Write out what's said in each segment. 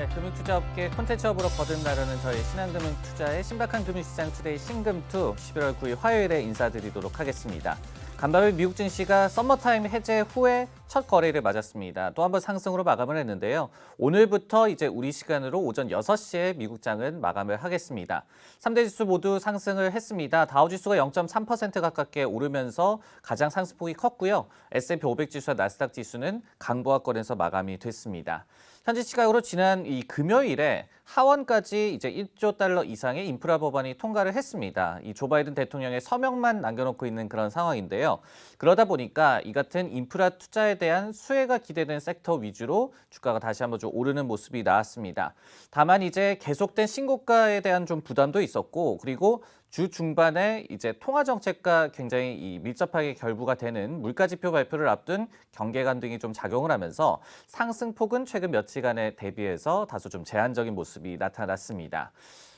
네, 금융투자업계 콘텐츠업으로 거듭나려는 저희 신한금융투자의 신박한 금융시장 투데이 신금투 11월 9일 화요일에 인사드리도록 하겠습니다. 간밤에 미국 증시가 썸머타임 해제 후에 첫 거래를 맞았습니다. 또 한 번 상승으로 마감을 했는데요. 오늘부터 이제 우리 시간으로 오전 6시에 미국장은 마감을 하겠습니다. 3대 지수 모두 상승을 했습니다. 다우지수가 0.3% 가깝게 오르면서 가장 상승폭이 컸고요. S&P 500 지수와 나스닥 지수는 강보합권에서 마감이 됐습니다. 현지 시각으로 지난 이 금요일에 하원까지 이제 1조 달러 이상의 인프라 법안이 통과를 했습니다. 이 조 바이든 대통령의 서명만 남겨놓고 있는 그런 상황인데요. 그러다 보니까 이 같은 인프라 투자에 대한 수혜가 기대된 섹터 위주로 주가가 다시 한번 좀 오르는 모습이 나왔습니다. 다만 이제 계속된 신고가에 대한 좀 부담도 있었고 그리고 주 중반에 이제 통화 정책과 굉장히 이 밀접하게 결부가 되는 물가 지표 발표를 앞둔 경계관 등이 좀 작용을 하면서 상승폭은 최근 며칠간에 대비해서 다소 좀 제한적인 모습이 나타났습니다.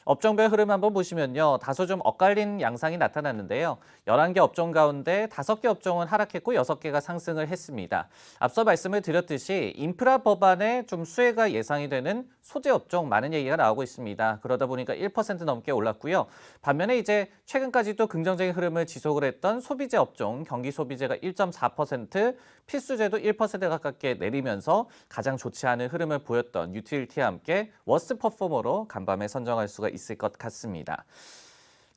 업종별 흐름 한번 보시면요. 다소 좀 엇갈린 양상이 나타났는데요. 11개 업종 가운데 5개 업종은 하락했고 6개가 상승을 했습니다. 앞서 말씀을 드렸듯이 인프라 법안에 좀 수혜가 예상이 되는 소재 업종 많은 얘기가 나오고 있습니다. 그러다 보니까 1% 넘게 올랐고요. 반면에 이제 최근까지도 긍정적인 흐름을 지속을 했던 소비재 업종, 경기 소비재가 1.4%, 필수재도 1% 가깝게 내리면서 가장 좋지 않은 흐름을 보였던 유틸리티와 함께 워스트 퍼포머로 간밤에 선정할 수가 있을 것 같습니다.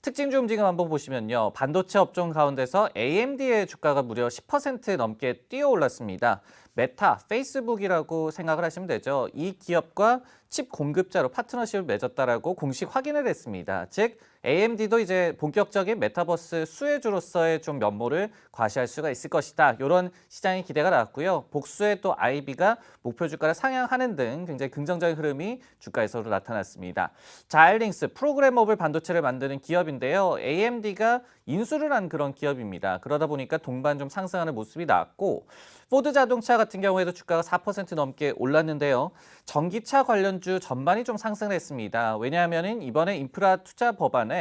특징주 움직임 한번 보시면요. 반도체 업종 가운데서 AMD의 주가가 무려 10% 넘게 뛰어 올랐습니다. 메타, 페이스북이라고 생각을 하시면 되죠. 이 기업과 칩 공급자로 파트너십을 맺었다라고 공식 확인을 했습니다. 즉 AMD도 이제 본격적인 메타버스 수혜주로서의 좀 면모를 과시할 수가 있을 것이다. 이런 시장의 기대가 나왔고요. 복수에 또 IB가 목표 주가를 상향하는 등 굉장히 긍정적인 흐름이 주가에서도 나타났습니다. 자일링스 프로그래머블 반도체를 만드는 기업인데요. AMD가 인수를 한 그런 기업입니다. 그러다 보니까 동반 좀 상승하는 모습이 나왔고 포드 자동차 같은 경우에도 주가가 4% 넘게 올랐는데요. 전기차 관련주 전반이 좀 상승했습니다. 왜냐하면 이번에 인프라 투자 법안에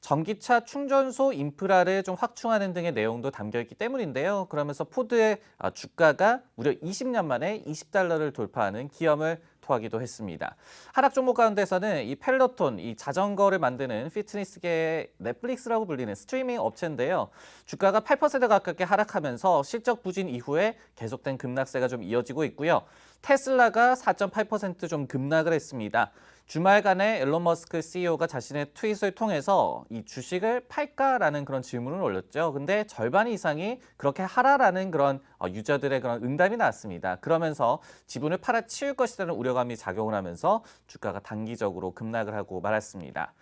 전기차 충전소 인프라를 좀 확충하는 등의 내용도 담겨 있기 때문인데요. 그러면서 포드의 아, 주가가 무려 20년 만에 20달러를 돌파하는 기염을 토하기도 했습니다. 하락 종목 가운데서는 이 펠로톤, 이 자전거를 만드는 피트니스계의 넷플릭스라고 불리는 스트리밍 업체인데요. 주가가 8% 가깝게 하락하면서 실적 부진 이후에 계속된 급락세가 좀 이어지고 있고요. 테슬라가 4.8%좀 급락을 했습니다. 주말간에 앨런 머스크 CEO가 자신의 트윗을 통해서 이 주식을 팔까라는 그런 질문을 올렸죠. 근데 절반 이상이 그렇게 하라라는 그런 어, 유저들의 그런 응답이 나왔습니다. 그러면서 지분을 팔아치울 것이라는 우려 감이 작용을 하면서 주가가 단기적으로 급락을 하고 말았습니다.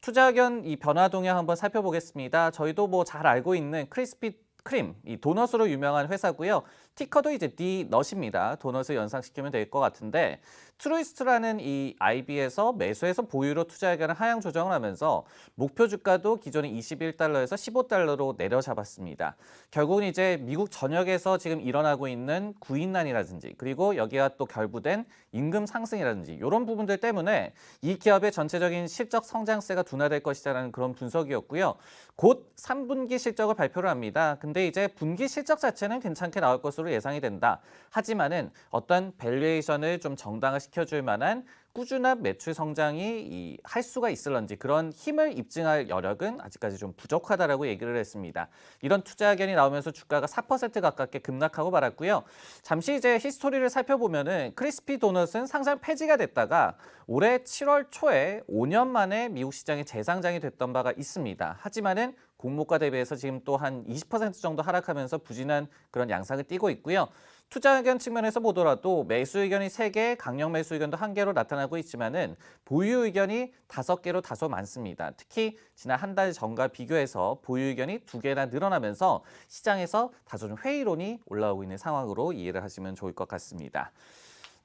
투자 의견 이 변화 동향 한번 살펴보겠습니다. 저희도 뭐 잘 알고 있는 크리스피 크림, 이 도넛으로 유명한 회사고요. 티커도 이제 디넛입니다. 도넛을 연상시키면 될 것 같은데 트루이스트라는 이 IB에서 매수해서 보유로 투자 의견을 하향 조정을 하면서 목표 주가도 기존의 21달러에서 15달러로 내려잡았습니다. 결국은 이제 미국 전역에서 지금 일어나고 있는 구인난이라든지 그리고 여기와 또 결부된 임금 상승이라든지 이런 부분들 때문에 이 기업의 전체적인 실적 성장세가 둔화될 것이라는 그런 분석이었고요. 곧 3분기 실적을 발표를 합니다. 근데 이제 분기 실적 자체는 괜찮게 나올 것으로 예상이 된다. 하지만은 어떤 밸류에이션을 좀 정당화시켜줄 만한 꾸준한 매출 성장이 할 수가 있을런지 그런 힘을 입증할 여력은 아직까지 좀 부족하다라고 얘기를 했습니다. 이런 투자 의견이 나오면서 주가가 4% 가깝게 급락하고 말았고요. 잠시 이제 히스토리를 살펴보면은 크리스피 도넛은 상장 폐지가 됐다가 올해 7월 초에 5년 만에 미국 시장에 재상장이 됐던 바가 있습니다. 하지만은 공모가 대비해서 지금 또 한 20% 정도 하락하면서 부진한 그런 양상을 띠고 있고요. 투자 의견 측면에서 보더라도 매수 의견이 3개, 강력 매수 의견도 1개로 나타나고 있지만은 보유 의견이 5개로 다소 많습니다. 특히 지난 한 달 전과 비교해서 보유 의견이 2개나 늘어나면서 시장에서 다소 좀 회의론이 올라오고 있는 상황으로 이해를 하시면 좋을 것 같습니다.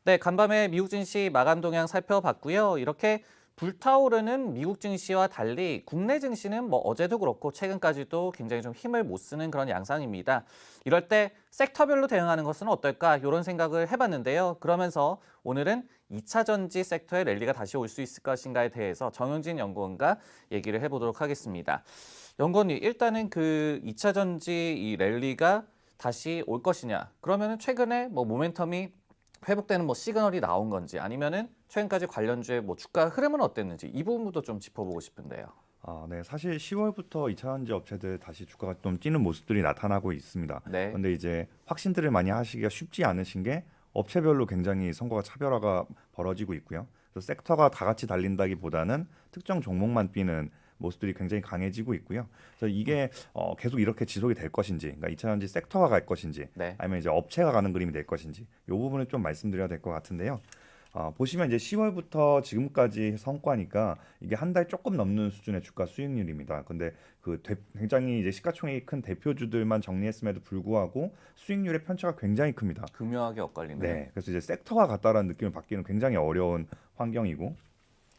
네, 간밤에 미국 증시 마감 동향 살펴봤고요. 이렇게 불타오르는 미국 증시와 달리 국내 증시는 뭐 어제도 그렇고 최근까지도 굉장히 좀 힘을 못 쓰는 그런 양상입니다. 이럴 때 섹터별로 대응하는 것은 어떨까 이런 생각을 해봤는데요. 그러면서 오늘은 2차 전지 섹터의 랠리가 다시 올 수 있을 것인가에 대해서 정영진 연구원과 얘기를 해보도록 하겠습니다. 연구원님 일단은 그 2차 전지 이 랠리가 다시 올 것이냐? 그러면 은 최근에 뭐 모멘텀이 회복되는 뭐 시그널이 나온 건지 아니면은 최근까지 관련주의 뭐 주가 흐름은 어땠는지 이 부분도 좀 짚어보고 싶은데요. 아, 네. 사실 10월부터 2차전지 업체들 다시 주가가 좀 뛰는 모습들이 나타나고 있습니다. 네. 근데 이제 확신들을 많이 하시기가 쉽지 않으신 게 업체별로 굉장히 선거가 차별화가 벌어지고 있고요. 그래서 섹터가 다 같이 달린다기보다는 특정 종목만 뛰는 모습들이 굉장히 강해지고 있고요. 그래서 이게 어, 계속 이렇게 지속이 될 것인지, 그러니까 2차전지 섹터가 갈 것인지, 네. 아니면 이제 업체가 가는 그림이 될 것인지, 이 부분을 좀 말씀드려야 될 것 같은데요. 어, 보시면 이제 10월부터 지금까지 성과니까 이게 한 달 조금 넘는 수준의 주가 수익률입니다. 근데 그 대- 굉장히 이제 시가총액이 큰 대표주들만 정리했음에도 불구하고 수익률의 편차가 굉장히 큽니다. 교묘하게 엇갈리는. 네, 그래서 이제 섹터가 같다라는 느낌을 받기는 굉장히 어려운 환경이고,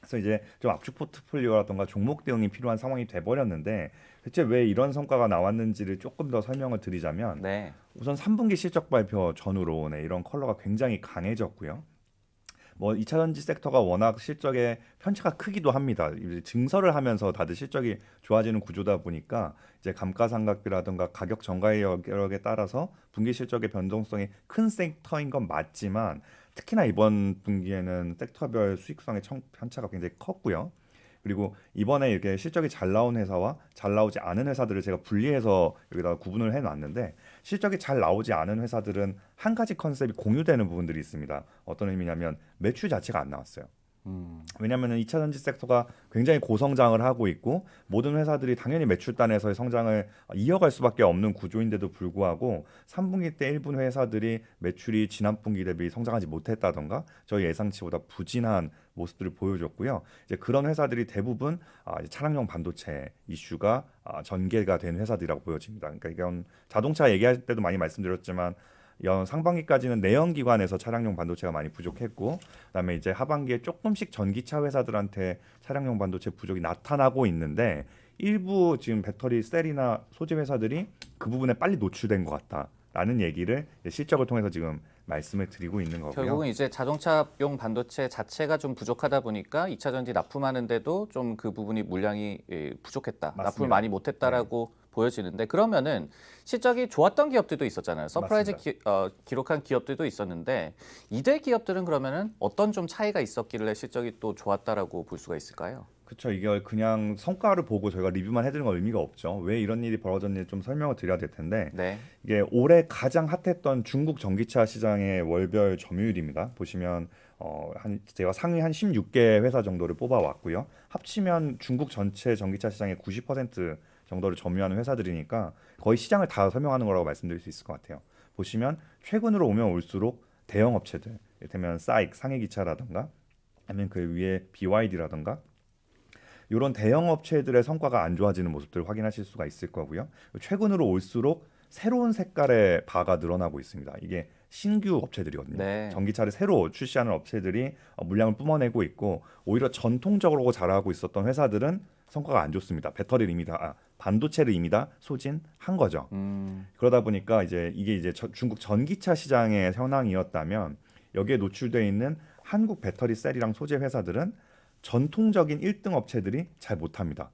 그래서 이제 좀 압축 포트폴리오라던가 종목 대응이 필요한 상황이 돼버렸는데, 대체 왜 이런 성과가 나왔는지를 조금 더 설명을 드리자면, 네. 우선 3분기 실적 발표 전후로 네, 이런 컬러가 굉장히 강해졌고요. 뭐 2차 전지 섹터가 워낙 실적의 편차가 크기도 합니다. 이제 증설을 하면서 다들 실적이 좋아지는 구조다 보니까 이제 감가상각비라든가 가격 정가의 여력에 따라서 분기 실적의 변동성이 큰 섹터인 건 맞지만 특히나 이번 분기에는 섹터별 수익성의 청- 편차가 굉장히 컸고요. 그리고 이번에 이렇게 실적이 잘 나온 회사와 잘 나오지 않은 회사들을 제가 분리해서 여기다가 구분을 해놨는데 실적이 잘 나오지 않은 회사들은 한 가지 컨셉이 공유되는 부분들이 있습니다. 어떤 의미냐면 매출 자체가 안 나왔어요. 음. 왜냐하면 2차 전지 섹터가 굉장히 고성장을 하고 있고 모든 회사들이 당연히 매출단에서의 성장을 이어갈 수밖에 없는 구조인데도 불구하고 3분기 때 일부 회사들이 매출이 지난 분기 대비 성장하지 못했다던가 저희 예상치보다 부진한 모습들을 보여줬고요. 이제 그런 회사들이 대부분 아, 차량용 반도체 이슈가 아, 전개가 된 회사들이라고 보여집니다. 그러니까 이건 자동차 얘기할 때도 많이 말씀드렸지만 연 상반기까지는 내연기관에서 차량용 반도체가 많이 부족했고 그다음에 이제 하반기에 조금씩 전기차 회사들한테 차량용 반도체 부족이 나타나고 있는데 일부 지금 배터리 셀이나 소재 회사들이 그 부분에 빨리 노출된 것 같다라는 얘기를 실적을 통해서 지금 말씀을 드리고 있는 거고요. 결국은 이제 자동차용 반도체 자체가 좀 부족하다 보니까 2차 전지 납품하는데도 좀 그 부분이 물량이 예, 부족했다. 납품을 맞습니다. 네. 많이 못했다라고 보여지는데 그러면은 실적이 좋았던 기업들도 있었잖아요. 서프라이즈 기, 어, 기록한 기업들도 있었는데 이대 기업들은 그러면은 어떤 좀 차이가 있었길래 실적이 또 좋았다라고 볼 수가 있을까요? 그렇죠. 이게 그냥 성과를 보고 저희가 리뷰만 해드리는 건 의미가 없죠. 왜 이런 일이 벌어졌는지 좀 설명을 드려야 될 텐데 네. 이게 올해 가장 핫했던 중국 전기차 시장의 월별 점유율입니다. 보시면 어, 한 제가 상위 한 16개 회사 정도를 뽑아왔고요. 합치면 중국 전체 전기차 시장의 90% 정도를 점유하는 회사들이니까 거의 시장을 다 설명하는 거라고 말씀드릴 수 있을 것 같아요. 보시면 최근으로 오면 올수록 대형 업체들, 이를테면 사익 상해기차라던가 아니면 그 위에 BYD라던가 이런 대형 업체들의 성과가 안 좋아지는 모습들을 확인하실 수가 있을 거고요. 최근으로 올수록 새로운 색깔의 바가 늘어나고 있습니다. 이게 신규 업체들이거든요. 네. 전기차를 새로 출시하는 업체들이 어, 물량을 뿜어내고 있고 오히려 전통적으로 잘하고 있었던 회사들은 성과가 안 좋습니다. 배터리를 이미 다 아, 반도체를 이미 다 소진한 거죠. 음, 그러다 보니까 이제 이게 이제 저- 중국 전기차 시장의 현황이었다면 여기에 노출돼 있는 한국 배터리 셀이랑 소재 회사들은 전통적인 1등 업체들이 잘 못합니다.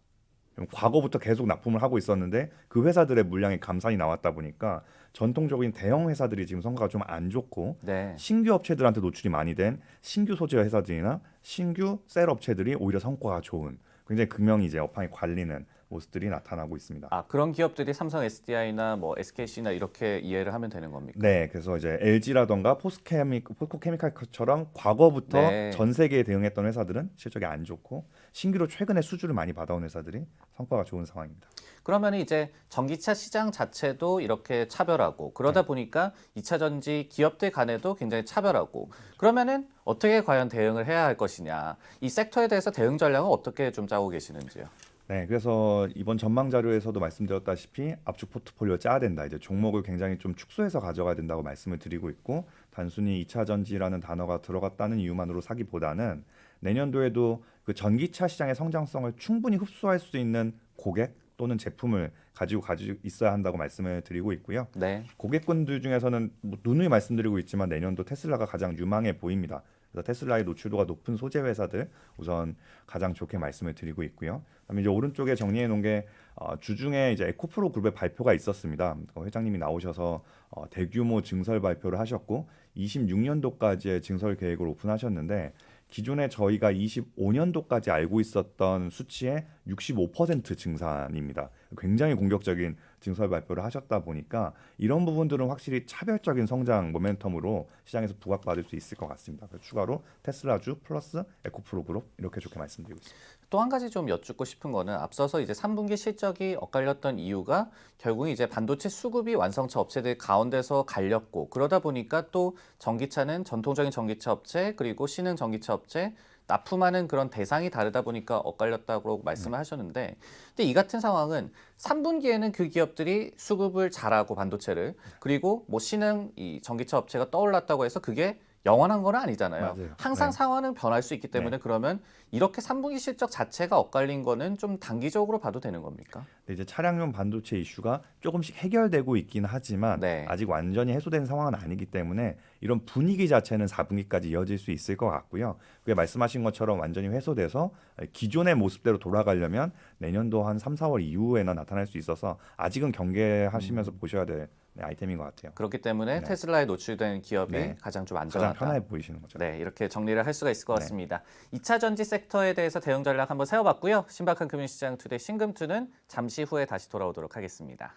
과거부터 계속 납품을 하고 있었는데 그 회사들의 물량이 감산이 나왔다 보니까 전통적인 대형 회사들이 지금 성과가 좀 안 좋고 네. 신규 업체들한테 노출이 많이 된 신규 소재 회사들이나 신규 셀 업체들이 오히려 성과가 좋은 굉장히 극명히 이제 업황이 관리는 모습들이 나타나고 있습니다. 아 그런 기업들이 삼성 SDI나 뭐 SKC나 이렇게 이해를 하면 되는 겁니까? 네, 그래서 이제 LG라던가 포스케미, 포스코케미칼처럼 과거부터 네. 전 세계에 대응했던 회사들은 실적이 안 좋고 신규로 최근에 수주를 많이 받아온 회사들이 성과가 좋은 상황입니다. 그러면 이제 전기차 시장 자체도 이렇게 차별하고 그러다 네. 보니까 2차 전지 기업들 간에도 굉장히 차별하고 그러면은 어떻게 과연 대응을 해야 할 것이냐 이 섹터에 대해서 대응 전략은 어떻게 좀 짜고 계시는지요? 네, 그래서 이번 전망 자료에서도 말씀드렸다시피 압축 포트폴리오 짜야 된다. 이제 종목을 굉장히 좀 축소해서 가져가야 된다고 말씀을 드리고 있고 단순히 2차 전지라는 단어가 들어갔다는 이유만으로 사기보다는 내년도에도 그 전기차 시장의 성장성을 충분히 흡수할 수 있는 고객 또는 제품을 가지고 가지고 있어야 한다고 말씀을 드리고 있고요. 네. 고객군들 중에서는 뭐 누누이 말씀드리고 있지만 내년도 테슬라가 가장 유망해 보입니다. 그래서 테슬라의 노출도가 높은 소재 회사들 우선 가장 좋게 말씀을 드리고 있고요. 그다음에 이제 오른쪽에 정리해 놓은 게 어, 주중에 이제 에코프로 그룹의 발표가 있었습니다. 어, 회장님이 나오셔서 어, 대규모 증설 발표를 하셨고 26년도까지의 증설 계획을 오픈하셨는데 기존에 저희가 25년도까지 알고 있었던 수치의 65% 증산입니다. 굉장히 공격적인 증설 발표를 하셨다 보니까 이런 부분들은 확실히 차별적인 성장 모멘텀으로 시장에서 부각받을 수 있을 것 같습니다. 추가로 테슬라주 플러스 에코프로 그룹 이렇게 좋게 말씀드리고 있습니다. 또 한 가지 좀 여쭙고 싶은 거는 앞서서 이제 3분기 실적이 엇갈렸던 이유가 결국 이제 반도체 수급이 완성차 업체들 가운데서 갈렸고 그러다 보니까 또 전기차는 전통적인 전기차 업체 그리고 신흥 전기차 업체 납품하는 그런 대상이 다르다 보니까 엇갈렸다고 말씀을 하셨는데 근데 이 같은 상황은 3분기에는 그 기업들이 수급을 잘하고 반도체를 그리고 뭐 신흥 이 전기차 업체가 떠올랐다고 해서 그게 영원한 건 아니잖아요. 맞아요. 항상 네. 상황은 변할 수 있기 때문에 그러면 이렇게 3분기 실적 자체가 엇갈린 거는 좀 단기적으로 봐도 되는 겁니까? 근데 이제 차량용 반도체 이슈가 조금씩 해결되고 있긴 하지만 네. 아직 완전히 해소된 상황은 아니기 때문에 이런 분위기 자체는 4분기까지 이어질 수 있을 것 같고요. 그게 말씀하신 것처럼 완전히 회소돼서 기존의 모습대로 돌아가려면 내년도 한 3, 4월 이후에나 나타날 수 있어서 아직은 경계하시면서 보셔야 될 네, 아이템인 것 같아요. 그렇기 때문에 네. 테슬라에 노출된 기업이 네. 가장 좀 가장 안전하다. 편해 보이시는 거죠. 네, 이렇게 정리를 할 수가 있을 것 네. 같습니다. 2차 전지 섹터에 대해서 대응 전략 한번 세워봤고요. 신박한 금융시장 투데이 신금투는 잠시 후에 다시 돌아오도록 하겠습니다.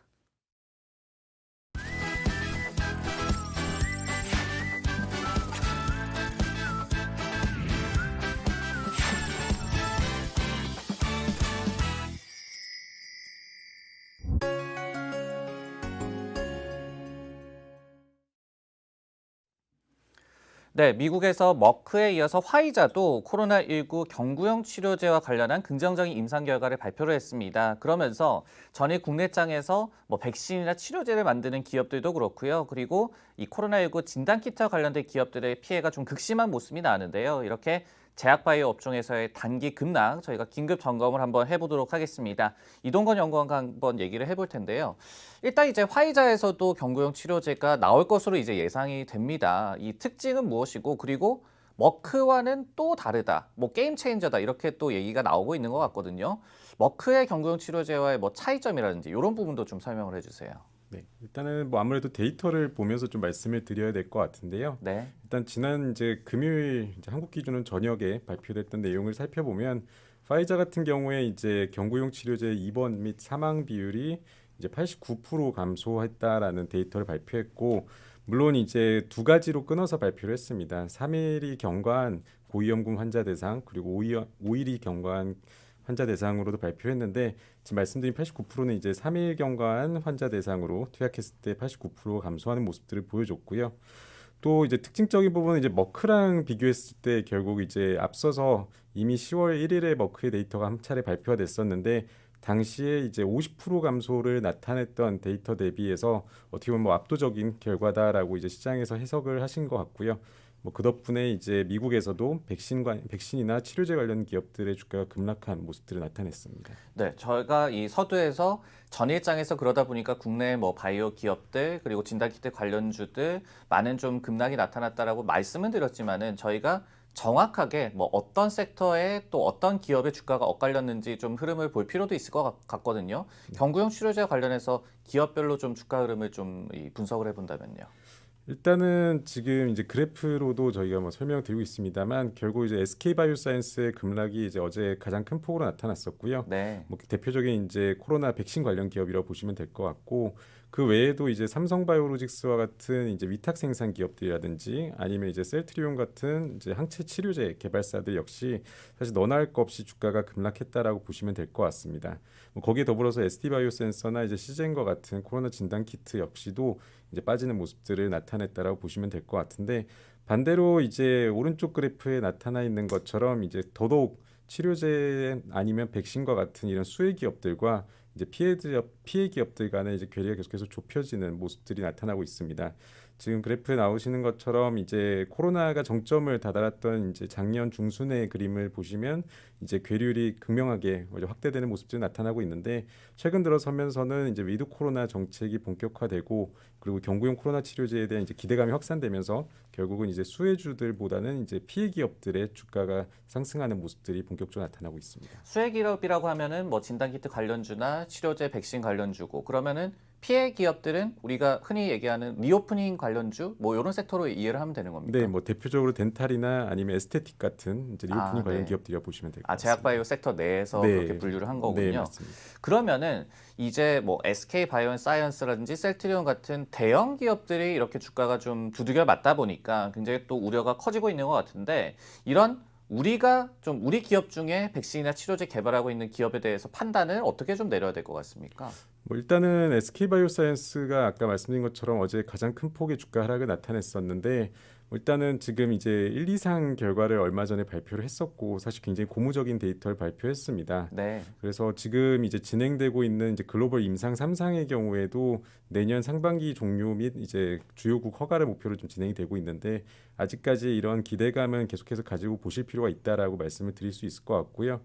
네, 미국에서 머크에 이어서 화이자도 코로나19 경구용 치료제와 관련한 긍정적인 임상 결과를 발표를 했습니다. 그러면서 전일 국내장에서 뭐 백신이나 치료제를 만드는 기업들도 그렇고요. 그리고 이 코로나19 진단 키트와 관련된 기업들의 피해가 좀 극심한 모습이 나는데요. 이렇게 제약바이오 업종에서의 단기 급락 저희가 긴급 점검을 한번 해보도록 하겠습니다. 이동건 연구원과 한번 얘기를 해볼 텐데요. 일단 이제 화이자에서도 경구용 치료제가 나올 것으로 이제 예상이 됩니다. 이 특징은 무엇이고 그리고 머크와는 또 다르다. 뭐 게임 체인저다. 이렇게 또 얘기가 나오고 있는 것 같거든요. 머크의 경구용 치료제와의 뭐 차이점이라든지 이런 부분도 좀 설명을 해주세요. 네, 일단은 뭐 아무래도 데이터를 보면서 좀 말씀을 드려야 될 것 같은데요. 네. 일단 지난 이제 금요일 이제 한국 기준은 저녁에 발표됐던 내용을 살펴보면 파이자 같은 경우에 이제 경구용 치료제 입원 및 사망 비율이 이제 89% 감소했다라는 데이터를 발표했고 물론 이제 두 가지로 끊어서 발표를 했습니다. 3일이 경과한 고위험군 환자 대상 그리고 5일, 5일이 경과한 환자 대상으로도 발표했는데 지금 말씀드린 89%는 이제 3일 경과한 환자 대상으로 투약했을 때 89% 감소하는 모습들을 보여줬고요. 또 이제 특징적인 부분은 이제 머크랑 비교했을 때 결국 이제 앞서서 이미 10월 1일에 머크의 데이터가 한 차례 발표가 됐었는데 당시에 이제 50% 감소를 나타냈던 데이터 대비해서 어떻게 보면 뭐 압도적인 결과다라고 이제 시장에서 해석을 하신 것 같고요. 뭐 그 덕분에 이제 미국에서도 백신과 백신이나 치료제 관련 기업들의 주가가 급락한 모습들을 나타냈습니다. 네, 저희가 이 서두에서 전일장에서 그러다 보니까 국내 뭐 바이오 기업들 그리고 진단키트 관련주들 많은 좀 급락이 나타났다라고 말씀은 드렸지만은 저희가 정확하게 뭐 어떤 섹터에 또 어떤 기업의 주가가 엇갈렸는지 좀 흐름을 볼 필요도 있을 것 같- 같거든요. 경구용 치료제 관련해서 기업별로 좀 주가 흐름을 좀이 분석을 해본다면요. 일단은 지금 이제 그래프로도 저희가 뭐 설명드리고 있습니다만 결국 이제 SK 바이오사이언스의 급락이 이제 어제 가장 큰 폭으로 나타났었고요. 네, 뭐 대표적인 이제 코로나 백신 관련 기업이라고 보시면 될 것 같고 그 외에도 이제 삼성바이오로직스와 같은 이제 위탁 생산 기업들이라든지 아니면 이제 셀트리온 같은 이제 항체 치료제 개발사들 역시 사실 너나 할 것 없이 주가가 급락했다라고 보시면 될 것 같습니다. 뭐 거기에 더불어서 SD 바이오 센서나 이제 시젠과 같은 코로나 진단 키트 역시도 이제 빠지는 모습들을 나타냈다라고 보시면 될 것 같은데 반대로 이제 오른쪽 그래프에 나타나 있는 것처럼 이제 더더욱 치료제 아니면 백신과 같은 이런 수혜 기업들과 이제 피해 기업 피해 기업들 간의 이제 괴리가 계속해서 좁혀지는 모습들이 나타나고 있습니다. 지금 그래프에 나오시는 것처럼 이제 코로나가 정점을 다다랐던 이제 작년 중순의 그림을 보시면 이제 괴율이 극명하게 확대되는 모습들이 나타나고 있는데 최근 들어서면서는 이제 위드 코로나 정책이 본격화되고 그리고 경구용 코로나 치료제에 대한 이제 기대감이 확산되면서 결국은 이제 수혜주들보다는 이제 피해 기업들의 주가가 상승하는 모습들이 본격적으로 나타나고 있습니다. 수혜 기업이라고 하면은 뭐 진단 키트 관련주나 치료제 백신 관련주고 그러면은 피해 기업들은 우리가 흔히 얘기하는 리오프닝 관련주 뭐 이런 섹터로 이해를 하면 되는 겁니까? 네, 뭐 대표적으로 덴탈이나 아니면 에스테틱 같은 이제 리오프닝 아, 관련 네. 기업들이라 보시면 될것 아 같습니다. 제약바이오 섹터 내에서 네. 그렇게 분류를 한 거군요. 네, 맞습니다. 그러면은 이제 뭐 SK 바이오사이언스라든지 셀트리온 같은 대형 기업들이 이렇게 주가가 좀 두들겨 맞다 보니까 굉장히 또 우려가 커지고 있는 것 같은데 이런 우리가 좀 우리 기업 중에 백신이나 치료제 개발하고 있는 기업에 대해서 판단을 어떻게 좀 내려야 될 것 같습니까? 뭐 일단은 SK 바이오사이언스가 아까 말씀드린 것처럼 어제 가장 큰 폭의 주가 하락을 나타냈었는데 뭐 일단은 지금 이제 1, 2상 결과를 얼마 전에 발표를 했었고 사실 굉장히 고무적인 데이터를 발표했습니다. 네. 그래서 지금 이제 진행되고 있는 이제 글로벌 임상 3상의 경우에도 내년 상반기 종료 및 이제 주요국 허가를 목표로 좀 진행이 되고 있는데 아직까지 이런 기대감은 계속해서 가지고 보실 필요가 있다라고 말씀을 드릴 수 있을 것 같고요.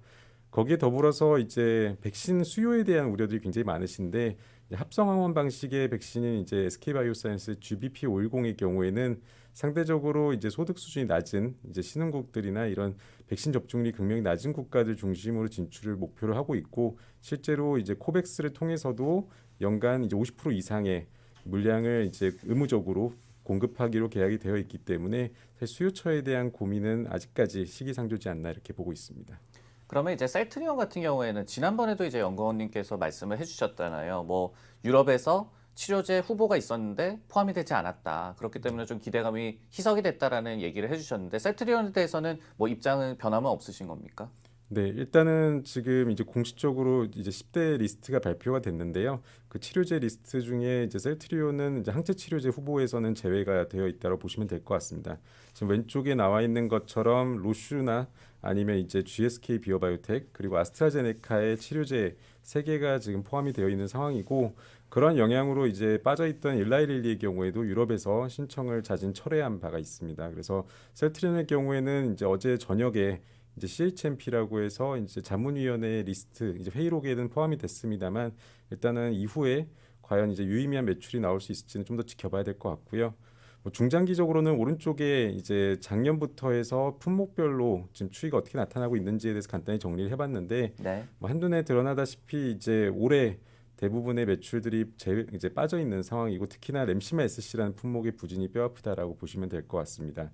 거기에 더불어서 이제 백신 수요에 대한 우려들이 굉장히 많으신데 이제 합성 항원 방식의 백신인 이제 SK바이오사이언스 GBP510의 경우에는 상대적으로 이제 소득 수준이 낮은 이제 신흥국들이나 이런 백신 접종률이 극명히 낮은 국가들 중심으로 진출을 목표로 하고 있고 실제로 이제 코백스를 통해서도 연간 이제 50% 이상의 물량을 이제 의무적으로 공급하기로 계약이 되어 있기 때문에 사실 수요처에 대한 고민은 아직까지 시기상조지 않나 이렇게 보고 있습니다. 그러면 이제 셀트리온 같은 경우에는 지난번에도 이제 연구원님께서 말씀을 해주셨잖아요. 뭐 유럽에서 치료제 후보가 있었는데 포함이 되지 않았다. 그렇기 때문에 좀 기대감이 희석이 됐다라는 얘기를 해주셨는데 셀트리온에 대해서는 뭐 입장은 변함은 없으신 겁니까? 네, 일단은 지금 이제 공식적으로 이제 10대 리스트가 발표가 됐는데요. 그 치료제 리스트 중에 이제 셀트리온은 이제 항체 치료제 후보에서는 제외가 되어 있다고 보시면 될 것 같습니다. 지금 왼쪽에 나와 있는 것처럼 로슈나 아니면 이제 GSK 비오바이오텍 그리고 아스트라제네카의 치료제 세 개가 지금 포함이 되어 있는 상황이고 그런 영향으로 이제 빠져있던 일라이릴리의 경우에도 유럽에서 신청을 자진 철회한 바가 있습니다. 그래서 셀트리온의 경우에는 이제 어제 저녁에 이제 CHMP라고 해서 이제 자문위원회 리스트 이제 회의록에는 포함이 됐습니다만 일단은 이후에 과연 이제 유의미한 매출이 나올 수 있을지는 좀 더 지켜봐야 될 것 같고요. 뭐 중장기적으로는 오른쪽에 이제 작년부터 해서 품목별로 지금 추이가 어떻게 나타나고 있는지에 대해서 간단히 정리를 해봤는데 네. 뭐 한눈에 드러나다시피 이제 올해 대부분의 매출들이 제, 이제 빠져 있는 상황이고 특히나 램시마 SC라는 품목의 부진이 뼈아프다라고 보시면 될 것 같습니다.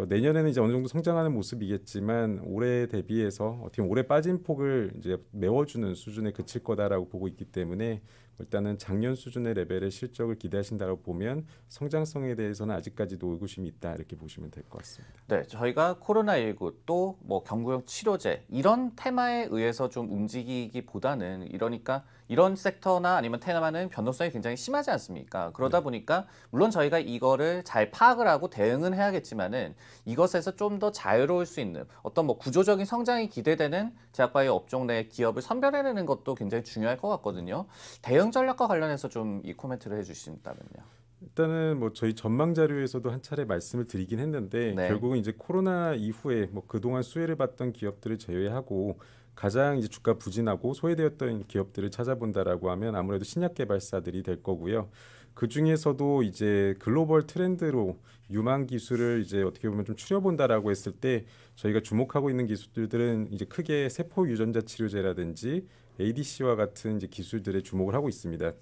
어, 내년에는 이제 어느 정도 성장하는 모습이겠지만 올해 대비해서 어떻게 올해 빠진 폭을 이제 메워주는 수준에 그칠 거다라고 보고 있기 때문에 일단은 작년 수준의 레벨의 실적을 기대하신다고 보면 성장성에 대해서는 아직까지도 의구심이 있다 이렇게 보시면 될 것 같습니다. 네, 저희가 코로나19 또 뭐 경구용 치료제 이런 테마에 의해서 좀 움직이기보다는 이러니까 이런 섹터나 아니면 테마는 변동성이 굉장히 심하지 않습니까? 그러다 보니까 물론 저희가 이거를 잘 파악을 하고 대응은 해야겠지만은 이것에서 좀 더 자유로울 수 있는 어떤 뭐 구조적인 성장이 기대되는 제약바이오 업종 내 기업을 선별해내는 것도 굉장히 중요할 것 같거든요. 대응 전략과 관련해서 좀 이 코멘트를 해주신다면요. 일단은 뭐 저희 전망 자료에서도 한 차례 말씀을 드리긴 했는데 네. 결국은 이제 코로나 이후에 뭐 그동안 수혜를 봤던 기업들을 제외하고 가장 이제 주가 부진하고 소외되었던 기업들을 찾아본다라고 하면 아무래도 신약 개발사들이 될 거고요. 그 중에서도 이제 글로벌 트렌드로 유망 기술을 이제 어떻게 보면 좀 추려본다라고 했을 때 저희가 주목하고 있는 기술들은 이제 크게 세포 유전자 치료제라든지 ADC와 같은 이제 기술들에 주목을 하고 있습니다.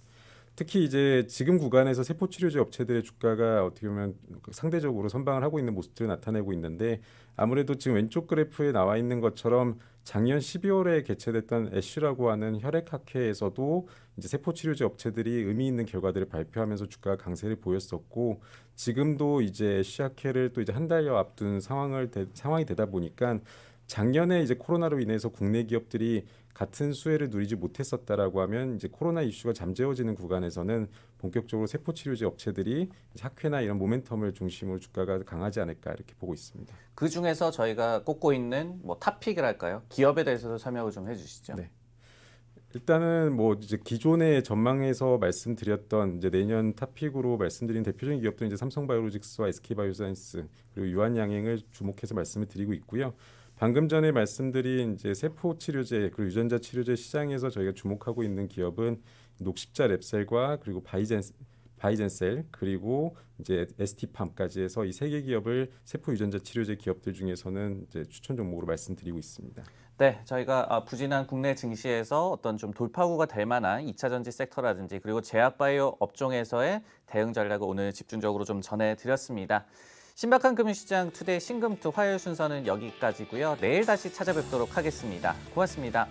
특히 이제 지금 구간에서 세포 치료제 업체들의 주가가 어떻게 보면 상대적으로 선방을 하고 있는 모습들을 나타내고 있는데 아무래도 지금 왼쪽 그래프에 나와 있는 것처럼 작년 12월에 개최됐던 애쉬라고 하는 혈액학회에서도 이제 세포 치료제 업체들이 의미 있는 결과들을 발표하면서 주가가 강세를 보였었고 지금도 이제 애쉬 학회를 또 이제 한 달여 앞둔 상황을 대, 상황이 되다 보니까 작년에 이제 코로나로 인해서 국내 기업들이 같은 수혜를 누리지 못했었다라고 하면 이제 코로나 이슈가 잠재워지는 구간에서는 본격적으로 세포 치료제 업체들이 학회나 이런 모멘텀을 중심으로 주가가 강하지 않을까 이렇게 보고 있습니다. 그 중에서 저희가 꼽고 있는 뭐 탑픽이랄까요? 기업에 대해서도 설명을 좀 해주시죠. 네. 일단은 뭐 이제 기존의 전망에서 말씀드렸던 이제 내년 탑픽으로 말씀드린 대표적인 기업들은 이제 삼성바이오로직스와 SK바이오사이언스 그리고 유한양행을 주목해서 말씀을 드리고 있고요. 방금 전에 말씀드린 이제 세포 치료제 그리고 유전자 치료제 시장에서 저희가 주목하고 있는 기업은 녹십자 랩셀과 그리고 바이젠 바이젠셀 그리고 이제 ST팜까지 해서 이 세 개 기업을 세포 유전자 치료제 기업들 중에서는 이제 추천 종목으로 말씀드리고 있습니다. 네, 저희가 아, 부진한 국내 증시에서 어떤 좀 돌파구가 될 만한 2차 전지 섹터라든지 그리고 제약 바이오 업종에서의 대응 전략을 오늘 집중적으로 좀 전해 드렸습니다. 신박한 금융시장 투데이 신금투 화요일 순서는 여기까지고요. 내일 다시 찾아뵙도록 하겠습니다. 고맙습니다.